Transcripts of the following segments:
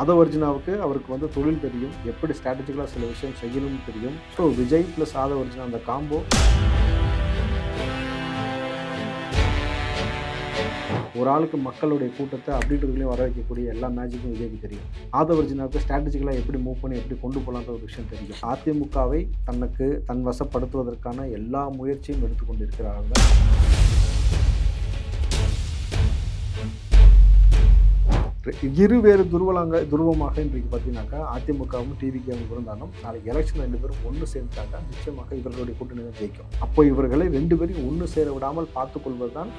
ஆதவர்ஜுனாவுக்கு அவருக்கு வந்து தொழில் தெரியும். எப்படி ஸ்ட்ராட்டஜிக்கலாக சில விஷயம் செய்யணும்னு தெரியும். ஸோ விஜய் ப்ளஸ் ஆதவர்ஜுனா அந்த காம்போ ஒரு ஆளுக்கு மக்களுடைய கூட்டத்தை அப்படின்றதுலையும் வர வைக்கக்கூடிய எல்லா மேஜிக்கும் விஜய்க்கு தெரியும். ஆதவர்ஜினாவுக்கு ஸ்ட்ராட்டஜிக்கலாக எப்படி மூவ் பண்ணி எப்படி கொண்டு போகலான்ற ஒரு விஷயம் தெரியும். அதிமுகவை தனக்கு தன் வசப்படுத்துவதற்கான எல்லா முயற்சியும் எடுத்துக்கொண்டிருக்கிறார்கள். இரு வேறு துருவலாங்க துருவமாக இன்றைக்கு பார்த்தீங்கன்னாக்கா அதிமுகவும் டிவிக்கும் இருந்தாலும் நாளைக்கு எலெக்ஷன் ரெண்டு பேரும் ஒன்று சேர்ந்தாக்கா நிச்சயமாக இவர்களுடைய கூட்டணி தான் ஜெயிக்கும். அப்போ இவர்களை ரெண்டு பேரையும் ஒன்று சேர விடாமல் பார்த்துக்கொள்வது தான்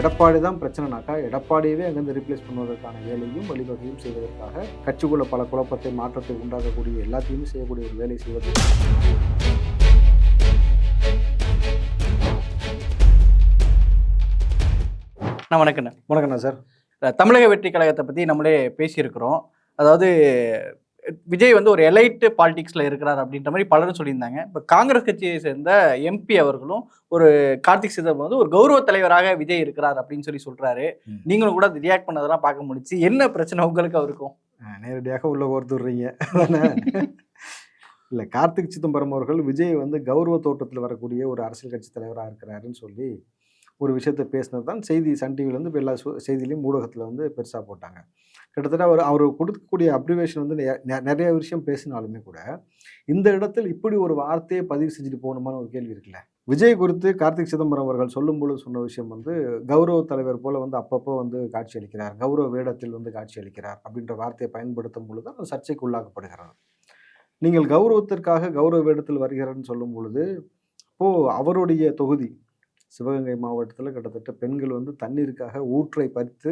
எடப்பாடி தான் பிரச்சனைனாக்கா எடப்பாடியவே அங்கேருந்து ரீப்ளேஸ் பண்ணுவதற்கான வேலையும் வழிவகையும் செய்வதற்காக கட்சிக்குள்ள பல குழப்பத்தை மாற்றத்தை உண்டாக்கக்கூடிய எல்லாத்தையுமே செய்யக்கூடிய ஒரு வேலை செய்வது. நான் வணக்கண்ணே வணக்கண்ணா சார். தமிழக வெற்றி கழகத்தை பற்றி நம்மளே பேசியிருக்கிறோம். அதாவது விஜய் வந்து ஒரு எலைட் பாலிடிக்ஸில் இருக்கிறார் அப்படின்ற மாதிரி பலரும் சொல்லியிருந்தாங்க. இப்போ காங்கிரஸ் கட்சியை சேர்ந்த எம்பி அவர்களும் ஒரு கார்த்திக் சிதம்பரம் வந்து ஒரு கௌரவ தலைவராக விஜய் இருக்கிறார் அப்படின்னு சொல்லி சொல்றாரு. ம். நீங்களும் கூட ரியாக்ட் பண்ணதெல்லாம் பார்க்க முடிச்சு என்ன பிரச்சனை உங்களுக்கு அவருக்கும்? நேரடியாக உள்ள ஒருத்தர்றீங்க இல்லை கார்த்திக் சிதம்பரம் அவர்கள் விஜய் வந்து கௌரவ தோட்டத்தில் வரக்கூடிய ஒரு அரசியல் கட்சி தலைவராக இருக்கிறாருன்னு சொல்லி ஒரு விஷயத்த பேசினது தான் செய்தி சன் டிவியில் வந்து எல்லா சு- ஊடகத்தில் வந்து பெருசாக போட்டாங்க. கிட்டத்தட்ட அவர் அவர் கொடுக்கக்கூடிய அப்ரிவேஷன் வந்து நெ- நிறைய விஷயம் பேசினாலுமே கூட இந்த இடத்தில் இப்படி ஒரு வார்த்தையை பதிவு செஞ்சுட்டு போகணுமான்னு ஒரு கேள்வி இருக்குல்ல? விஜய் குறித்து கார்த்திக் சிதம்பரம் அவர்கள் சொல்லும்பொழுது சொன்ன விஷயம் வந்து கௌரவ தலைவர் போல் வந்து அப்பப்போ வந்து காட்சி அளிக்கிறார் கௌரவ வேடத்தில் வந்து காட்சி அளிக்கிறார் அப்படின்ற வார்த்தையை பயன்படுத்தும் பொழுது அது சர்ச்சைக்கு உள்ளாக்கப்படுகிறது. நீங்கள் கௌரவத்திற்காக கௌரவ வேடத்தில் வருகிறார்னு சொல்லும் பொழுது இப்போ அவருடைய தொகுதி சிவகங்கை மாவட்டத்தில் கிட்டத்தட்ட பெண்கள் வந்து தண்ணீருக்காக ஊற்றை பறித்து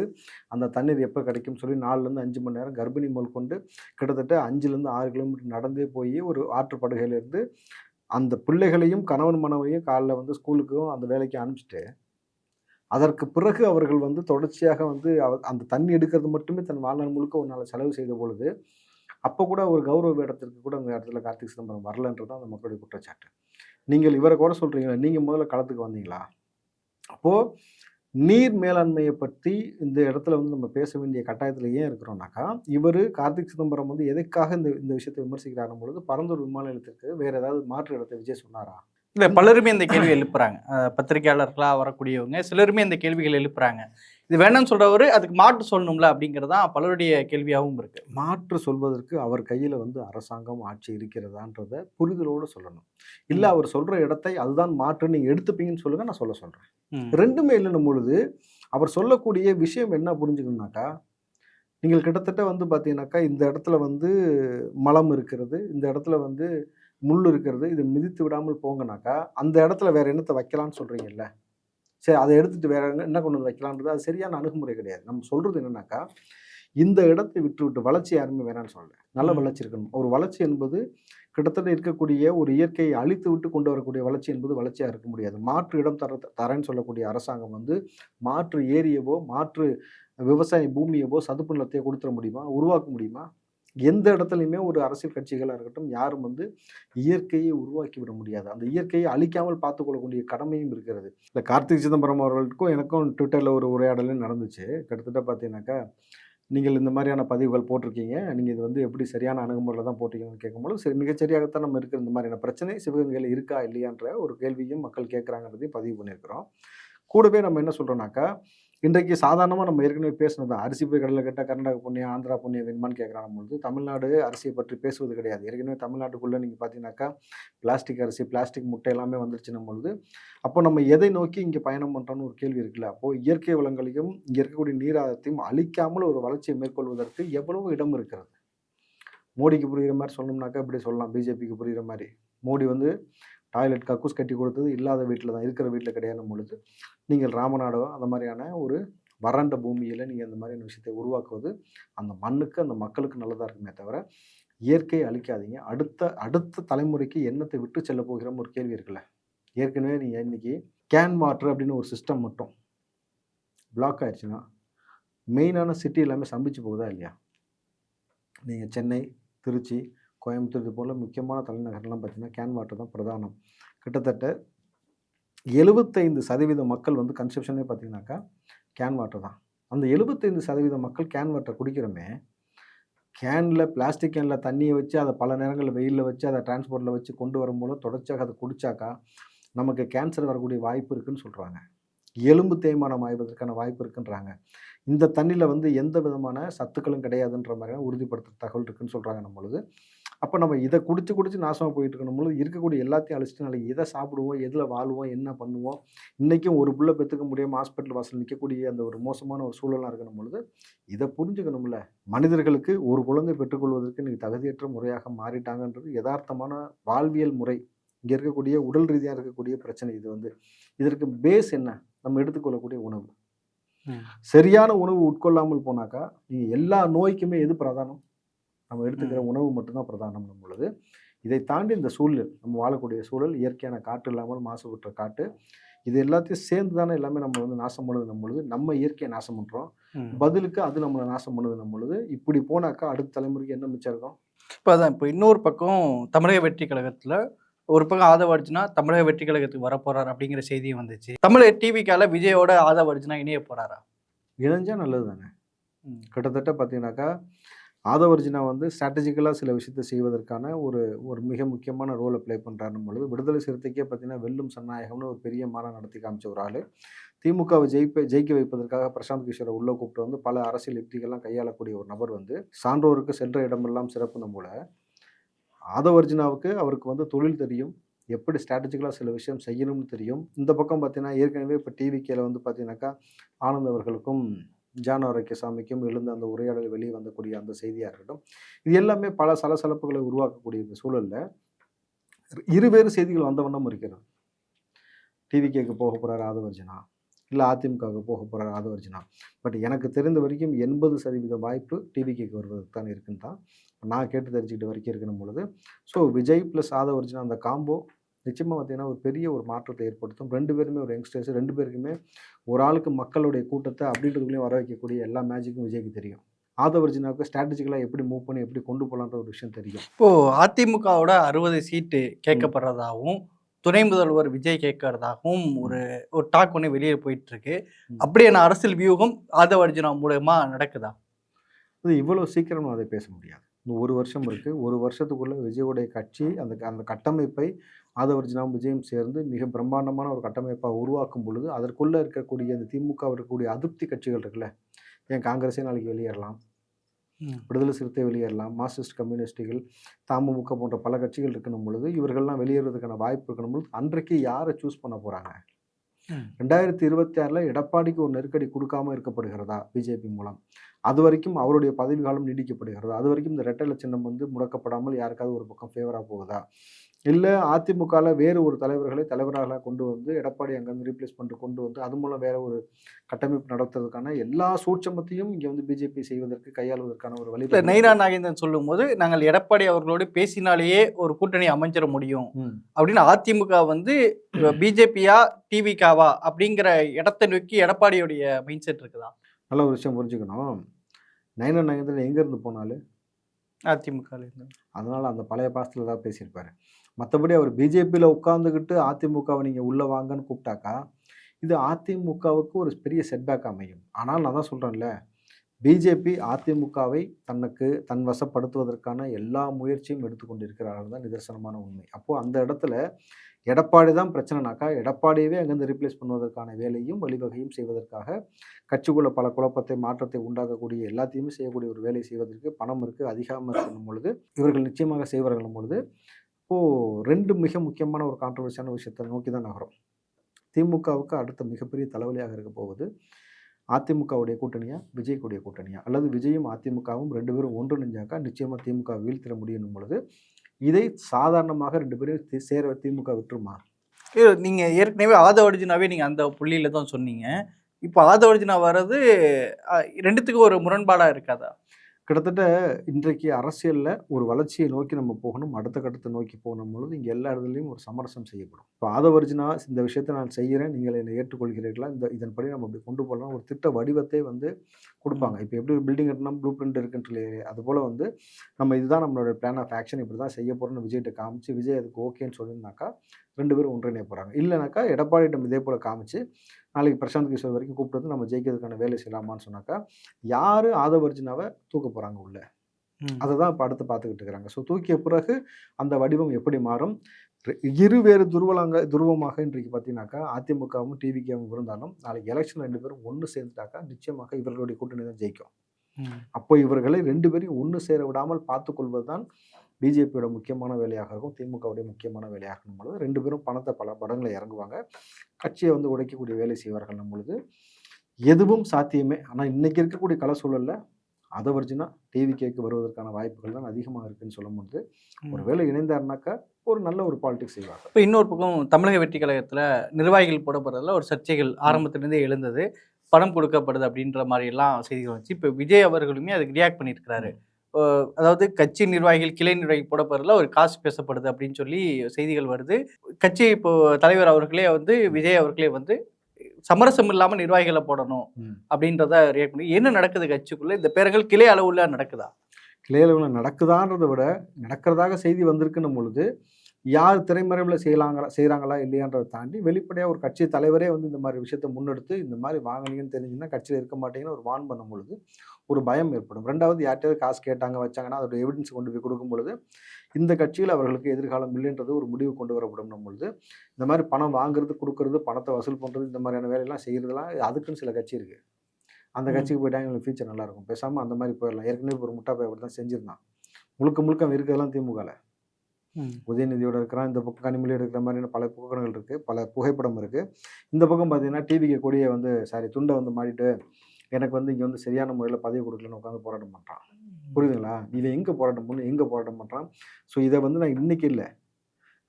அந்த தண்ணீர் எப்போ கிடைக்கும்னு சொல்லி நாலுலேருந்து அஞ்சு மணி நேரம் கர்ப்பிணி முதல் கொண்டு கிட்டத்தட்ட அஞ்சுலேருந்து ஆறு கிலோமீட்டர் நடந்தே போய் ஒரு ஆற்றுப்படுகையிலேருந்து அந்த பிள்ளைகளையும் கணவன் மனைவியும் காலைல வந்து ஸ்கூலுக்கும் அந்த வேலைக்கு அனுப்பிச்சிட்டு அதற்கு பிறகு அவர்கள் வந்து தொடர்ச்சியாக வந்து அவ- அந்த தண்ணி எடுக்கிறது மட்டுமே தன் வாழ்நாள் முழுக்க ஒரு நாள் செலவு செய்த பொழுது அப்போ கூட ஒரு கௌரவ வேடத்திற்கு கூட அந்த இடத்துல கார்த்திக் சிதம்பரம் வரலன்றது தான் அந்த மக்களுடைய குற்றச்சாட்டு. நீங்கள் இவரை கூட சொல்கிறீங்களா நீங்கள் முதல்ல களத்துக்கு வந்தீங்களா? அப்போது நீர் மேலாண்மையை பற்றி இந்த இடத்துல வந்து நம்ம பேச வேண்டிய கட்டாயத்தில் ஏன் இருக்கிறோம்னாக்கா இவர் கார்த்திக் சிதம்பரம் வந்து எதுக்காக இந்த இந்த விஷயத்தை விமர்சிக்கிறாரும் பொழுது பரந்தூர் விமான நிலையத்திற்கு வேற ஏதாவது மாற்று இடத்தை விஜய் சொன்னாரா? இல்லை பலருமே இந்த கேள்வி எழுப்புறாங்க. பத்திரிகையாளர்களாக வரக்கூடியவங்க சிலருமே இந்த கேள்விகள் எழுப்புறாங்க. இது வேணும்னு சொல்றவரு அதுக்கு மாட்டு சொல்லணும்ல அப்படிங்கிறது தான் பலருடைய கேள்வியாகவும் இருக்கு. மாற்று சொல்வதற்கு அவர் கையில் வந்து அரசாங்கம் ஆட்சி இருக்கிறதான்றத புரிதலோடு சொல்லணும். இல்லை அவர் சொல்கிற இடத்தை அதுதான் மாற்று நீங்கள் எடுத்துப்பீங்கன்னு சொல்லுங்க நான் சொல்ல சொல்கிறேன் ம். ரெண்டுமே இல்லைன்னும் பொழுது அவர் சொல்லக்கூடிய விஷயம் என்ன புரிஞ்சுக்கணும்னாக்கா நீங்கள் கிட்டத்தட்ட வந்து பார்த்தீங்கன்னாக்கா இந்த இடத்துல வந்து மலம் இருக்கிறது இந்த இடத்துல வந்து முள் இருக்கிறது இது மிதித்து விடாமல் போங்கனாக்கா அந்த இடத்துல வேற என்னத்தை வைக்கலாம்னு சொல்கிறீங்கல்ல சரி அதை எடுத்துட்டு வேற என்ன- கொண்டு வந்து வைக்கலான்றது அது சரியான அணுகுமுறை கிடையாது. நம்ம சொல்கிறது என்னன்னாக்கா இந்த இடத்தை விட்டு விட்டு வளர்ச்சி யாருமே வேணாம்னு சொல்லல நல்ல. வளர்ச்சி இருக்கணும். ஒரு வளர்ச்சி என்பது கிட்டத்தட்ட இருக்கக்கூடிய ஒரு இயற்கையை அழித்து விட்டு கொண்டு வரக்கூடிய வளர்ச்சி என்பது வளர்ச்சியாக இருக்க முடியாது. மாற்று இடம் தர தரேன்னு சொல்லக்கூடிய அரசாங்கம் வந்து மாற்று ஏரியவோ மாற்று விவசாய பூமியவோ சதுப்பு நிலத்தையோ கொடுத்துட முடியுமா? உருவாக்க முடியுமா? எந்த இடத்துலையுமே ஒரு அரசியல் கட்சிகளாக இருக்கட்டும் யாரும் வந்து இயற்கையை உருவாக்கி விட முடியாது. அந்த இயற்கையை அழிக்காமல் பார்த்துக்கொள்ளக்கூடிய கடமையும் இருக்கிறது. இல்லை கார்த்திக் சிதம்பரம் அவர்களுக்கும் எனக்கும் ட்விட்டரில் ஒரு உரையாடலும் நடந்துச்சு. கிட்டத்தட்ட பார்த்தீங்கன்னாக்கா நீங்கள் இந்த மாதிரியான பதிவுகள் போட்டிருக்கீங்க. நீங்கள் இது வந்து எப்படி சரியான அணுகுமுறையில் தான் போட்டிருக்கீங்கன்னு கேட்கும்போது சரி மிகச்சரியாகத்தான் நம்ம இருக்கிற இந்த மாதிரியான பிரச்சனை சிவகங்கையில் இருக்கா இல்லையான்ற ஒரு கேள்வியும் மக்கள் கேட்குறாங்கிறதையும் பதிவு பண்ணியிருக்கிறோம். கூடவே நம்ம என்ன சொல்கிறோம்னாக்கா இன்றைக்கு சாதாரணமாக நம்ம ஏற்கனவே பேசினது தான். அரிசி போய் கடலில் கேட்டால் கர்நாடக புண்ணியம் ஆந்திரா புண்ணியம் வேணுமான்னு கேட்குறாங்க பொழுது தமிழ்நாடு அரிசியை பற்றி பேசுவது கிடையாது. ஏற்கனவே தமிழ்நாட்டுக்குள்ளே நீங்கள் பார்த்தீங்கன்னாக்கா பிளாஸ்டிக் அரிசி பிளாஸ்டிக் முட்டை எல்லாமே வந்துருச்சுன்னு பொழுது அப்போ நம்ம எதை நோக்கி இங்கே பயணம் பண்ணுறோன்னு ஒரு கேள்வி இருக்குல்ல? அப்போது இயற்கை வளங்களையும் இங்கே இருக்கக்கூடிய நீராதத்தையும் அழிக்காமல் ஒரு வளர்ச்சியை மேற்கொள்வதற்கு எவ்வளவு இடம் இருக்கிறது? மோடிக்கு புரிகிற மாதிரி சொல்லணும்னாக்கா இப்படி சொல்லலாம் பிஜேபிக்கு புரிகிற மாதிரி. மோடி வந்து டாய்லெட் கக்கூஸ் கட்டி கொடுத்தது இல்லாத வீட்டில் தான் இருக்கிற வீட்டில் கிடையாதும் பொழுது. நீங்கள் ராமநாடோ அந்த மாதிரியான ஒரு வறண்ட பூமியில் நீங்கள் அந்த மாதிரியான விஷயத்தை உருவாக்குவது அந்த மண்ணுக்கு அந்த மக்களுக்கு நல்லதாக இருக்குமே தவிர இயற்கையை அழிக்காதீங்க. அடுத்த அடுத்த தலைமுறைக்கு என்னத்தை விட்டு செல்ல போகிறோம் ஒரு கேள்வி இருக்குல்ல? ஏற்கனவே நீங்கள் இன்றைக்கி கேன் வாட்டர் அப்படின்னு ஒரு சிஸ்டம் மட்டும் பிளாக் ஆயிடுச்சுன்னா மெயினான சிட்டி எல்லாமே சம்பிச்சு போகுதா இல்லையா? நீங்கள் சென்னை திருச்சி கோயம்புத்தூர் இது போல் முக்கியமான தலைநகர்லாம் பார்த்தீங்கன்னா கேன் வாட்டர் தான் பிரதானம். கிட்டத்தட்ட எழுபத்தைந்து சதவீத மக்கள் வந்து கன்செப்ஷனே பார்த்தீங்கன்னாக்கா கேன் வாட்டர் தான். அந்த எழுபத்தைந்து சதவீத மக்கள் கேன் வாட்டர் குடிக்கிறோமே கேனில் பிளாஸ்டிக் கேனில் தண்ணியை வச்சு அதை பல நேரங்களில் வெயிலில் வச்சு அதை டிரான்ஸ்போர்ட்டில் வச்சு கொண்டு வரும்போது தொடர்ச்சியாக அதை குடிச்சாக்கா நமக்கு கேன்சர் வரக்கூடிய வாய்ப்பு இருக்குன்னு சொல்கிறாங்க எலும்பு தேய்மானம் ஆய்வதற்கான வாய்ப்பு இருக்குன்றாங்க. இந்த தண்ணியில் வந்து எந்த விதமான சத்துக்களும் கிடையாதுன்ற மாதிரியான உறுதிப்படுத்துகிற தகவல் இருக்குதுன்னு சொல்கிறாங்க நம்ம பொழுது. அப்போ நம்ம இதை குடிச்சு குடிச்சு நாசமாக போயிட்டு இருக்கணும் பொழுது இருக்கக்கூடிய எல்லாத்தையும் அழிச்சிட்டு நாளைக்கு எதை சாப்பிடுவோம் எதில் வாழுவோம் என்ன பண்ணுவோம்? இன்றைக்கும் ஒரு புள்ள பெற்றுக்க முடியாமல் ஹாஸ்பிட்டல் வாசல் நிற்கக்கூடிய அந்த ஒரு மோசமான ஒரு சூழலாக இருக்கணும் பொழுது இதை புரிஞ்சுக்கணும்ல. மனிதர்களுக்கு ஒரு குழந்தை பெற்றுக்கொள்வதற்கு இன்னைக்கு தகுதியற்ற முறையாக மாறிட்டாங்கன்றது யதார்த்தமான வாழ்வியல் முறை. இங்கே இருக்கக்கூடிய உடல் ரீதியாக இருக்கக்கூடிய பிரச்சனை இது வந்து. இதற்கு பேஸ் என்ன? நம்ம எடுத்துக்கொள்ளக்கூடிய உணவு. சரியான உணவு உட்கொள்ளாமல் போனாக்கா நீங்கள் எல்லா நோய்க்குமே எது பிரதானம்? நம்ம எடுத்துக்கிற உணவு மட்டும்தான் பிரதானம் நம்ம பொழுது இதை தாண்டி இந்த சூழல் நம்ம வாழக்கூடிய சூழல் இயற்கையான காற்று இல்லாமல் மாசுபட்ட காட்டு இது எல்லாத்தையும் சேர்ந்து தானே எல்லாமே நம்ம வந்து நாசம் பண்ணுது பொழுது நம்ம இயற்கையை நாசம் பண்ணுறோம். பதிலுக்கு அது நம்மளை நாசம் பண்ணுது பொழுது இப்படி போனாக்கா அடுத்த தலைமுறைக்கு என்ன மிச்சம் இருக்கும்? இப்போ அதான் இப்போ இன்னொரு பக்கம் தமிழக வெற்றி கழகத்துல ஒரு பக்கம் அர்ஜுனா தமிழக வெற்றி கழகத்துக்கு வரப்போறார் அப்படிங்கிற செய்தியும் வந்துச்சு. தமிழக டிவிக்கால விஜயோட அர்ஜுனா இணைய போறாரா? இணைஞ்சா நல்லது தானே. கிட்டத்தட்ட பார்த்தீங்கன்னாக்கா ஆதவர்ஜினா வந்து ஸ்ட்ராட்டஜிக்கலாக சில விஷயத்தை செய்வதற்கான ஒரு ஒரு மிக முக்கியமான ரோலை ப்ளே பண்ணுறாருன்னு பொழுது விடுதலை சிறுத்தைக்கே பார்த்தீங்கன்னா வெல்லும் சன்னாயகம்னு ஒரு பெரிய மாற நடத்தி காமிச்ச ஒரு ஆள். திமுகவை ஜெயிப்ப ஜெயிக்க வைப்பதற்காக பிரசாந்த் கிஷோரை உள்ளே கூப்பிட்டு வந்து பல அரசியல் யுக்திகள்லாம் கையாளக்கூடிய ஒரு நபர் வந்து சான்றோருக்கு சென்ற இடமெல்லாம் சிறப்புன போல ஆதவர்ஜினாவுக்கு அவருக்கு வந்து தொழில் தெரியும் எப்படி ஸ்ட்ராட்டஜிக்கலாக சில விஷயம் செய்யணும்னு தெரியும். இந்த பக்கம் பார்த்தீங்கன்னா ஏற்கனவே இப்போ டிவிக்கேல வந்து பார்த்தீங்கன்னாக்கா ஆனந்த் அவர்களுக்கும் ஜான் ஆரோக்கியசாமிக்கும் எழுந்த அந்த உரையாடல் வெளியே வந்தக்கூடிய அந்த செய்தியாக இருக்கட்டும். இது எல்லாமே பல சலசலப்புகளை உருவாக்கக்கூடிய இந்த சூழலில் இருவேறு செய்திகள் வந்த வண்ணம் இருக்கிறது. டிவிகேக்கு போக போகிறார் ஆதவர்ஜனா இல்லை அதிமுகவுக்கு போக போகிறார் ஆதவர்ஜனா. பட் எனக்கு தெரிந்த வரைக்கும் எண்பது சதவீத வாய்ப்பு டிவிகேக்கு வருவதற்கு தான் இருக்குன்னு தான் நான் கேட்டு தெரிஞ்சுக்கிட்ட வரைக்கும் இருக்கணும் பொழுது. ஸோ விஜய் ப்ளஸ் ஆதவர்ஜனா அந்த காம்போ நிச்சயமாக பார்த்தீங்கன்னா ஒரு பெரிய ஒரு மாற்றத்தை ஏற்படுத்தும். ரெண்டு பேருமே ஒரு யங்ஸ்டர்ஸ் ரெண்டு பேருக்குமே ஒரு ஆளுக்கு மக்களுடைய கூட்டத்தை அப்படின்றதுக்குள்ளேயும் வர வைக்கக்கூடிய எல்லா மேஜிக்கும் விஜய்க்கு தெரியும். ஆதவர்ஜினாவுக்கு ஸ்ட்ராட்டஜிக்கலாக எப்படி மூவ் பண்ணி எப்படி கொண்டு போகலான்ற ஒரு விஷயம் தெரியும். இப்போ அதிமுகவோட அறுபது சீட்டு கேட்கப்படுறதாகவும் துணை முதல்வர் விஜய் கேட்கறதாகவும் ஒரு ஒரு டாக் ஒன்று வெளியே போயிட்டு இருக்கு. அப்படியான அரசியல் வியூகம் ஆதவ அர்ஜுனா மூலயமா நடக்குதா? அது இவ்வளோ சீக்கிரம் அதை பேச முடியாது. ஒரு வருஷம் இருக்குது ஒரு வருஷத்துக்குள்ளே விஜயோடைய கட்சி அந்த அந்த கட்டமைப்பை ஆதவர்ஜினாவும் விஜயும் சேர்ந்து மிக பிரம்மாண்டமான ஒரு கட்டமைப்பாக உருவாக்கும் பொழுது அதற்குள்ளே இருக்கக்கூடிய அந்த திமுக இருக்கக்கூடிய அதிருப்தி கட்சிகள் இருக்குல்ல ஏன் காங்கிரஸே நாளைக்கு வெளியேறலாம். விடுதலை சிறுத்தை வெளியேறலாம். மார்க்சிஸ்ட் கம்யூனிஸ்டுகள் தமுமுக போன்ற பல கட்சிகள் இருக்கணும் பொழுது இவர்கள்லாம் வெளியேறதுக்கான வாய்ப்பு இருக்கணும் பொழுது அன்றைக்கு யாரை சூஸ் பண்ண போகிறாங்க. ரெண்டாயிரத்தி இருபத்தி ஆறில் எடப்பாடிக்கு ஒரு நெருக்கடி கொடுக்காம இருக்கப்படுகிறதா? பிஜேபி மூலம். அது வரைக்கும் அவருடைய பதவி காலம் நீடிக்கப்படுகிறதா. அது வரைக்கும் இந்த ரெட்டை சின்னம் வந்து முடக்கப்படாமல் யாருக்காவது ஒரு பக்கம் ஃபேவராக போகுதா? இல்லை அதிமுகவில் வேறு ஒரு தலைவர்களை தலைவராக கொண்டு வந்து எடப்பாடி அங்கேருந்து ரீப்ளேஸ் பண்ணிட்டு கொண்டு வந்து அது மூலம் வேற ஒரு கட்டமைப்பு நடத்துறதுக்கான எல்லா சூட்சமத்தையும் இங்கே வந்து பிஜேபி செய்வதற்கு கையாளுவதற்கான ஒரு வழி நைனா நாகேந்திரன் சொல்லும்போது நாங்கள் எடப்பாடி அவர்களோடு பேசினாலேயே ஒரு கூட்டணி அமைஞ்சிட முடியும். அப்படின்னு அதிமுக வந்து பிஜேபியா டிவிகாவா அப்படிங்கிற இடத்தை நோக்கி எடப்பாடியுடைய மைண்ட் செட் இருக்குதா? நல்ல ஒரு விஷயம் புரிஞ்சுக்கணும். நயன நயந்திரன் எங்கேருந்து போனாலும் அதிமுக அதனால் அந்த பழைய பாசத்தில் தான் பேசியிருப்பாரு. மற்றபடி அவர் பிஜேபியில் உட்காந்துக்கிட்டு அதிமுகவை நீங்கள் உள்ளே வாங்கன்னு கூப்பிட்டாக்கா இது அதிமுகவுக்கு ஒரு பெரிய செட்பேக் அமையும். ஆனால் நான் தான் சொல்கிறேன்ல பிஜேபி அதிமுகவை தனக்கு தன் வசப்படுத்துவதற்கான எல்லா முயற்சியும் எடுத்துக்கொண்டிருக்கிறார்கள் தான் நிதர்சனமான உண்மை. அப்போது அந்த இடத்துல எடப்பாடி தான் பிரச்சனைனாக்கா எடப்பாடியவே அங்கேருந்து ரீப்ளேஸ் பண்ணுவதற்கான வேலையும் வழிவகையும் செய்வதற்காக கட்சிக்குள்ள பல குழப்பத்தை மாற்றத்தை உண்டாக்கக்கூடிய எல்லாத்தையுமே செய்யக்கூடிய ஒரு வேலை செய்வதற்கு பணம் இருக்குது அதிகாரம் இருக்கணும் பொழுது இவர்கள் நிச்சயமாக செய்வார்கள் பொழுது இப்போது ரெண்டு மிக முக்கியமான ஒரு கான்ட்ரவர்சியான விஷயத்தை நோக்கி தான் நகரும். திமுகவுக்கு அடுத்த மிகப்பெரிய தலைவலியாக இருக்க போவது அதிமுகவுடைய கூட்டணியா விஜய்க்குடைய கூட்டணியா? அல்லது விஜயும் அதிமுகவும் ரெண்டு பேரும் ஒன்று ஒன்றிணைஞ்சாக்கா நிச்சயமாக திமுக வீழ்த்திட முடியும் பொழுது இதை சாதாரணமாக ரெண்டு பேரும் தி- சேர திமுக விட்டுருமா? நீங்கள் ஏற்கனவே ஆதவ அர்ஜுனாவே நீங்கள் அந்த புள்ளியில் தான் சொன்னீங்க. இப்போ ஆதவ அர்ஜுனா வர்றது ரெண்டுத்துக்கும் ஒரு முரண்பாடாக இருக்காதா? கிட்டத்தட்ட இன்றைக்கு அரசியலில் ஒரு வளர்ச்சியை நோக்கி நம்ம போகணும். அடுத்த கட்டத்தை நோக்கி போகணும் பொழுது இங்கே எல்லா இடத்துலையும் ஒரு சமரசம் செய்யப்படும். இப்போ ஆதவர்ஜினா இந்த விஷயத்தை நான் செய்கிறேன் நீங்கள் என்னை ஏற்றுக்கொள்கிறீர்களா? இந்த இதன்படி நம்ம அப்படி கொண்டு போகலாம். ஒரு திட்ட வடிவத்தை வந்து கொடுப்பாங்க. இப்போ எப்படி ஒரு பில்டிங் கட்டினா ப்ளூ பிரிண்ட் இருக்குன்னு அது போல் வந்து நம்ம இதுதான் நம்மளோட பிளான் ஆஃப் ஆக்ஷன் இப்படி தான் செய்ய போகிறோம்னு விஜய்கிட்ட காமிச்சு விஜய் அதுக்கு ஓகேன்னு சொல்லியிருந்தாக்கா ரெண்டு பேரும் ஒன்றிணைய போகிறாங்க இல்லைனாக்கா எடப்பாடியிடம் இதே போல் காமிச்சு நாளைக்கு பிரசாந்த் கிஷோர் வரைக்கும் கூப்பிட்டு வந்து நம்ம ஜெயிக்கிறதுக்கான வேலை செய்யலாமான்னு சொன்னாக்கா யார் ஆதவர்ஜுனாவை தூக்க போகிறாங்க உள்ள. அதை தான் இப்போ அடுத்து பார்த்துக்கிட்டு இருக்கிறாங்க ஸோ தூக்கிய பிறகு அந்த வடிவம் எப்படி மாறும் ரெ- இருவேறு துருவலாங்க துருவமாக இன்றைக்கு பார்த்தீங்கன்னாக்கா அதிமுகவும் டிவிகேவும் இருந்தாலும் நாளைக்கு எலெக்ஷன் ரெண்டு பேரும் ஒன்று சேர்ந்துட்டாக்கா நிச்சயமாக இவர்களுடைய கூட்டணி தான் ஜெயிக்கும். அப்போ இவர்களை ரெண்டு பேரையும் ஒன்று சேர விடாமல் பார்த்துக்கொள்வது தான் பிஜேபியோட முக்கியமான வேலையாக இருக்கும். திமுகவுடைய முக்கியமான வேலையாக இருக்கும் பொழுது ரெண்டு பேரும் பணத்தை பல படங்களை இறங்குவாங்க. கட்சியை வந்து உடைக்கக்கூடிய வேலை செய்வார்கள் பொழுது. எதுவும் சாத்தியமே. ஆனால் இன்னைக்கு இருக்கக்கூடிய கள சூழல்ல அதை வர்ஜினா டிவிகேக்கு வருவதற்கான வாய்ப்புகள் தான் அதிகமாக இருக்குன்னு சொல்ல முடியுது ஒருவேளை இணைந்தாருனாக்கா ஒரு நல்ல ஒரு பாலிடிக்ஸ் செய்வாங்க இப்போ இன்னொரு பக்கம் தமிழக வெற்றி கழகத்தில் நிர்வாகிகள் போடப்படுறதுல ஒரு சர்ச்சைகள் ஆரம்பத்திலிருந்தே எழுந்தது. பணம் கொடுக்கப்படுது அப்படின்ற மாதிரி எல்லாம் செய்திகள் வந்துச்சு. இப்போ விஜய் அவர்களுமே அதுக்கு ரியாக்ட் பண்ணியிருக்கிறாரு. அதாவது கட்சி நிர்வாகிகள் கிளை நிர்வாகிகள் போடப்படுறதுல ஒரு காசு பேசப்படுது அப்படின்னு சொல்லி செய்திகள் வருது. கட்சி இப்போ தலைவர் அவர்களே வந்து விஜய் அவர்களே வந்து சமரசம் இல்லாமல் நிர்வாகிகளை போடணும். அப்படின்றத ரியாக்ட் பண்ணி என்ன நடக்குது கட்சிக்குள்ள? இந்த பேர்கள் கிளை அளவுல நடக்குதா? கிளையளவில் நடக்குதான்றதை விட நடக்கிறதாக செய்தி வந்திருக்குன்னும் பொழுது யார் திரைமறைவில் செய்யலாங்களா செய்கிறாங்களா இல்லையான்றதை தாண்டி வெளிப்படையாக ஒரு கட்சி தலைவரே வந்து இந்த மாதிரி விஷயத்தை முன்னெடுத்து இந்த மாதிரி வாங்கினீங்கன்னு தெரிஞ்சுன்னா கட்சியில் இருக்க மாட்டீங்கன்னு ஒரு வான் பண்ணும் பொழுது ஒரு பயம் ஏற்படும். ரெண்டாவது யார்கிட்டயாவது காசு கேட்டாங்க வச்சாங்கன்னா அதோட எவிடன்ஸ் கொண்டு போய் கொடுக்கும் பொழுது இந்த கட்சியில் அவர்களுக்கு எதிர்காலம் இல்லைன்றது ஒரு முடிவு கொண்டு வரப்படும் பொழுது இந்த மாதிரி பணம் வாங்குறது கொடுக்கறது பணத்தை வசூல் பண்ணுறது இந்த மாதிரியான வேலையெல்லாம் செய்கிறதுலாம் அதுக்குன்னு சில கட்சி இருக்குது அந்த. கட்சிக்கு போயிட்டாங்க எங்களுக்கு ஃபியூச்சர் நல்லா இருக்கும். பேசாமல் அந்த மாதிரி போயிடலாம். ஏற்கனவே ஒரு முட்டா போய் அப்படி தான் செஞ்சிருந்தான். முழுக்க முழுக்க இருக்கிறதெல்லாம் திமுகவில் உதயநிதியோட இருக்கிறான் இந்த பக்கம் கனிமொழியோட இருக்கிற மாதிரியான பல புகைப்படங்கள் இருக்குது பல புகைப்படம் இருக்குது இந்த பக்கம் பார்த்தீங்கன்னா டிவிக்கு கொடியை வந்து சாரி துண்டை வந்து மாட்டிட்டு எனக்கு வந்து இங்கே வந்து சரியான முறையில் பதவி கொடுக்கலன்னு உட்காந்து போராட்டம் பண்ணுறான் புரியுதுங்களா? இவன் எங்கே போராட்டம் பண்ணு எங்கே போராட்டம் பண்ணுறான் ஸோ இதை வந்து நான் இன்னைக்கு இல்லை.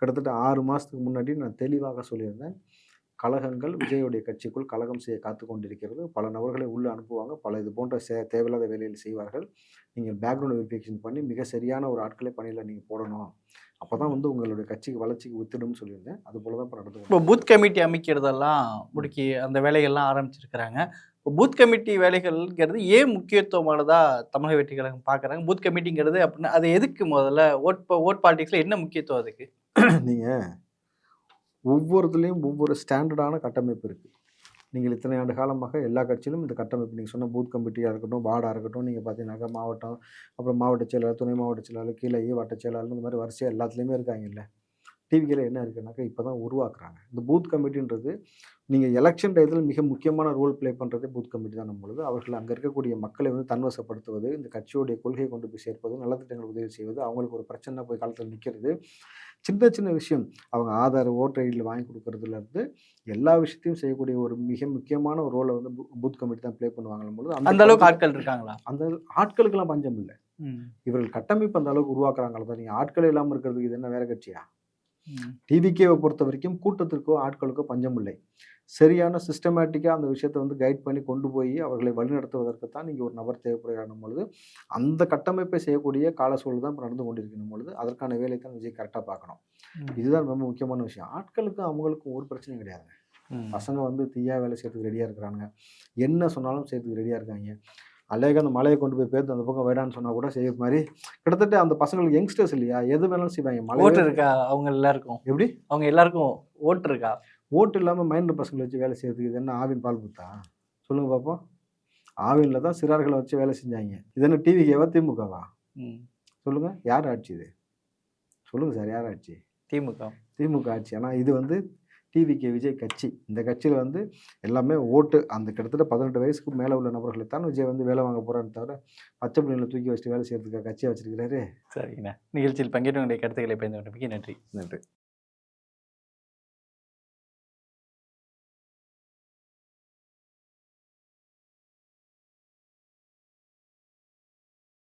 கிட்டத்தட்ட ஆறு மாதத்துக்கு முன்னாடி நான் தெளிவாக சொல்லியிருந்தேன். கழகங்கள் விஜயோடைய கட்சிக்குள் கழகம் செய்ய காத்து கொண்டிருக்கிறது. பல நபர்களை உள்ளே அனுப்புவாங்க. பல இது போன்ற சே தேவையில்லாத வேலையில் செய்வார்கள். நீங்கள் பேக்ரவுண்ட் வெரிஃபிகேஷன் பண்ணி மிக சரியான ஒரு ஆட்களை பணியில் நீங்கள் போடணும். அப்போ தான் வந்து உங்களுடைய கட்சிக்கு வளர்ச்சிக்கு வித்துடும்னு சொல்லியிருந்தேன். அது போல தான் இப்போ நடந்து இப்போ பூத் கமிட்டி அமைக்கிறதெல்லாம் முடுக்கி அந்த வேலைகள்லாம் ஆரம்பிச்சிருக்கிறாங்க. இப்போ பூத் கமிட்டி வேலைகள்ங்கிறது ஏன் முக்கியத்துவமானதா தமிழக வெற்றி கழகம் பார்க்குறாங்க பூத் கமிட்டிங்கிறது அப்படின்னா அது எதுக்கு முதல்ல? ஓட் ஓட் பாலிடிக்ஸில் என்ன முக்கியத்துவம் அதுக்கு? நீங்கள் ஒவ்வொருத்துலேயும் ஒவ்வொரு ஸ்டாண்டர்டான கட்டமைப்பு இருக்குது நீங்கள் இத்தனை ஆண்டு காலமாக எல்லா கட்சியிலும் இந்த கட்டமைப்பு நீங்கள் சொன்ன பூத் கமிட்டியாக இருக்கட்டும் வார்டாக இருக்கட்டும் நீங்கள் பார்த்தீங்கன்னாக்கா மாவட்டம் அப்புறம் மாவட்ட செயலாளர் துணை மாவட்ட செயலாளர் கீழே வட்ட செயலாளர் இந்த மாதிரி வரிசையாக எல்லாத்துலேயுமே இருக்காங்கல்ல. டிவிக்கில் என்ன இருக்குன்னாக்கா இப்போ தான் உருவாக்குறாங்க. இந்த பூத் கமிட்டின்றது நீங்கள் எலெக்ஷன் டயத்தில் மிக முக்கியமான ரோல் ப்ளே பண்ணுறதே பூத் கமிட்டி தான் பொழுது. அவர்கள் அங்கே இருக்கக்கூடிய மக்களை வந்து தன்வசப்படுத்துவது இந்த கட்சியோடைய கொள்கையை கொண்டு போய் சேர்ப்பது நலத்திட்டங்கள் உதவி செய்வது அவங்களுக்கு ஒரு பிரச்சனை போய் காலத்தில் நிற்கிறது சின்ன சின்ன விஷயம் அவங்க ஆதார் ஓட்டர் ஐடியில் வாங்கி கொடுக்கறதுலேருந்து எல்லா விஷயத்தையும் செய்யக்கூடிய ஒரு மிக முக்கியமான ஒரு ரோலை வந்து பூத் கமிட்டி தான் ப்ளே பண்ணுவாங்க பொழுது அந்த அளவுக்கு ஆட்கள் இருக்காங்களா? அந்த ஆட்களுக்கெல்லாம் பஞ்சம் இல்லை. இவர்கள் கட்டமைப்பு அந்த அளவுக்கு உருவாக்குறாங்களா? நீங்கள் ஆட்கள் இல்லாமல் இருக்கிறதுக்கு இது என்ன வேற கட்சியா? டிவிகேவை பொறுத்த வரைக்கும் கூட்டத்திற்கோ ஆட்களுக்கோ பஞ்சம் இல்லை சரியான சிஸ்டமேட்டிக்காக அந்த விஷயத்தை வந்து கைட் பண்ணி கொண்டு போய் அவர்களை வழிநடத்துவதற்கு தான் நீங்கள் ஒரு நபர் தேவைப்படுகிறார் பொழுது அந்த கட்டமைப்பை செய்யக்கூடிய கால சூழல் தான் இப்போ நடந்து கொண்டிருக்கணும் பொழுது அதற்கான வேலை தான் விஜய் கரெக்டாக பார்க்கணும். இதுதான் ரொம்ப முக்கியமான விஷயம். ஆட்களுக்கும் அவங்களுக்கும் ஒரு பிரச்சனையும் கிடையாது. பசங்க வந்து தீயா வேலை செய்யறதுக்கு ரெடியாக இருக்கிறாங்க என்ன சொன்னாலும் செய்யறதுக்கு ரெடியாக இருக்காங்க. அலேக அந்த மலையை கொண்டு போய் பேர்த்து அந்த பக்கம் வேடான்னு சொன்னா கூட செய்யற மாதிரி கிட்டத்தட்ட அந்த பசங்களுக்கு யங்ஸ்டர்ஸ் இல்லையா? எது வேணாலும் செய்வாங்க. மலை ஓட்டு இருக்கா? அவங்க எல்லாருக்கும். எப்படி? அவங்க எல்லாருக்கும் ஓட்டு இருக்கா? ஓட்டு இல்லாமல் மைண்ட் பசங்களை வச்சு வேலை செய்யறதுக்கு இது என்ன ஆவின் பால் புத்தா சொல்லுங்க பார்ப்போம் ஆவினில் தான் சிறார்களை வச்சு வேலை செஞ்சாங்க. இது என்ன டிவிகேவா திமுகவா? ம். சொல்லுங்க. யார் ஆட்சி இது? சொல்லுங்க சார் யார் ஆட்சி? திமுக. திமுக ஆட்சி. ஆனால் இது வந்து டிவிகே விஜய் கட்சி. இந்த கட்சியில் வந்து எல்லாமே ஓட்டு அந்த கிட்டத்தட்ட பதினெட்டு வயசுக்கு மேலே உள்ள நபர்களை தான் விஜய் வந்து வேலை வாங்க போகிறான்னு தவிர பச்சை பிள்ளைங்களை தூக்கி வச்சுட்டு வேலை செய்யறதுக்கு கட்சியாக வச்சிருக்கிறாரு. சரிங்கண்ணா. நிகழ்ச்சியில் பங்கேற்று உங்களுடைய கருத்துக்களை பயந்து நன்றி. நன்றி.